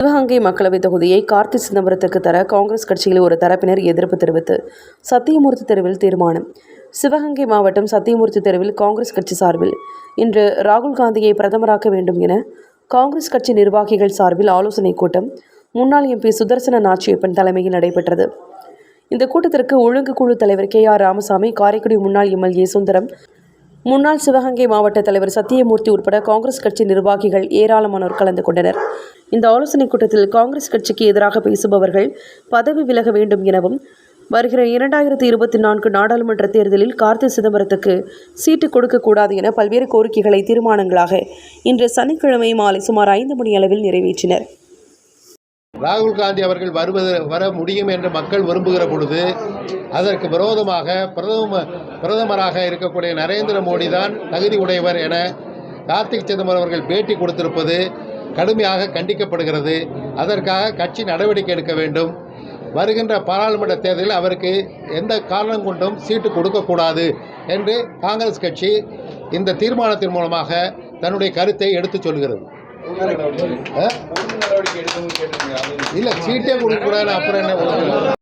சிவகங்கை மக்களவைத் தொகுதியை கார்த்தி சிதம்பரத்துக்கு தர காங்கிரஸ் கட்சியில் ஒரு தரப்பினர் எதிர்ப்பு தெரிவித்து சத்தியமூர்த்தி தெருவில் தீர்மானம். சிவகங்கை மாவட்டம் சத்தியமூர்த்தி தெருவில் காங்கிரஸ் கட்சி சார்பில் இன்று ராகுல் காந்தியை பிரதமராக்க வேண்டும் என காங்கிரஸ் கட்சி நிர்வாகிகள் சார்பில் ஆலோசனைக் கூட்டம் முன்னாள் எம்பி சுதர்சன நாச்சியப்பன் தலைமையில் நடைபெற்றது. இந்த கூட்டத்திற்கு ஒழுங்கு குழு தலைவர் கே ஆர் ராமசாமி காரைக்குடி முன்னாள் எம்எல்ஏ சுந்தரம் முன்னாள் சிவகங்கை மாவட்ட தலைவர் சத்தியமூர்த்தி உட்பட காங்கிரஸ் கட்சி நிர்வாகிகள் ஏராளமானோர் கலந்து கொண்டனர். இந்த ஆலோசனைக் கூட்டத்தில் காங்கிரஸ் கட்சிக்கு எதிராக பேசுபவர்கள் பதவி விலக வேண்டும் எனவும் வருகிற இரண்டாயிரத்தி இருபத்தி நான்கு நாடாளுமன்ற தேர்தலில் கார்த்தி சிதம்பரத்துக்கு சீட்டு கொடுக்கக்கூடாது என பல்வேறு கோரிக்கைகளை தீர்மானங்களாக இன்று சனிக்கிழமை மாலை சுமார் ஐந்து மணி அளவில் நிறைவேற்றினர். ராகுல் காந்தி அவர்கள் வருவது வர முடியும் என்று மக்கள் விரும்புகிற பொழுது அதற்கு விரோதமாக பிரதம பிரதமராக இருக்கக்கூடிய நரேந்திர மோடி தான் தகுதி உடையவர் என கார்த்திக் சிதம்பரம் அவர்கள் பேட்டி கொடுத்திருப்பது கடுமையாக கண்டிக்கப்படுகிறது. அதற்காக கட்சி நடவடிக்கை எடுக்க வேண்டும். வருகின்ற பாராளுமன்ற தேர்தலில் அவருக்கு எந்த காரணம் கொண்டும் சீட்டு கொடுக்கக்கூடாது என்று காங்கிரஸ் கட்சி இந்த தீர்மானத்தின் மூலமாக தன்னுடைய கருத்தை எடுத்துச் சொல்கிறது? இல்லை சீட்டே கொடுக்கக்கூடாது அப்புறம் என்ன?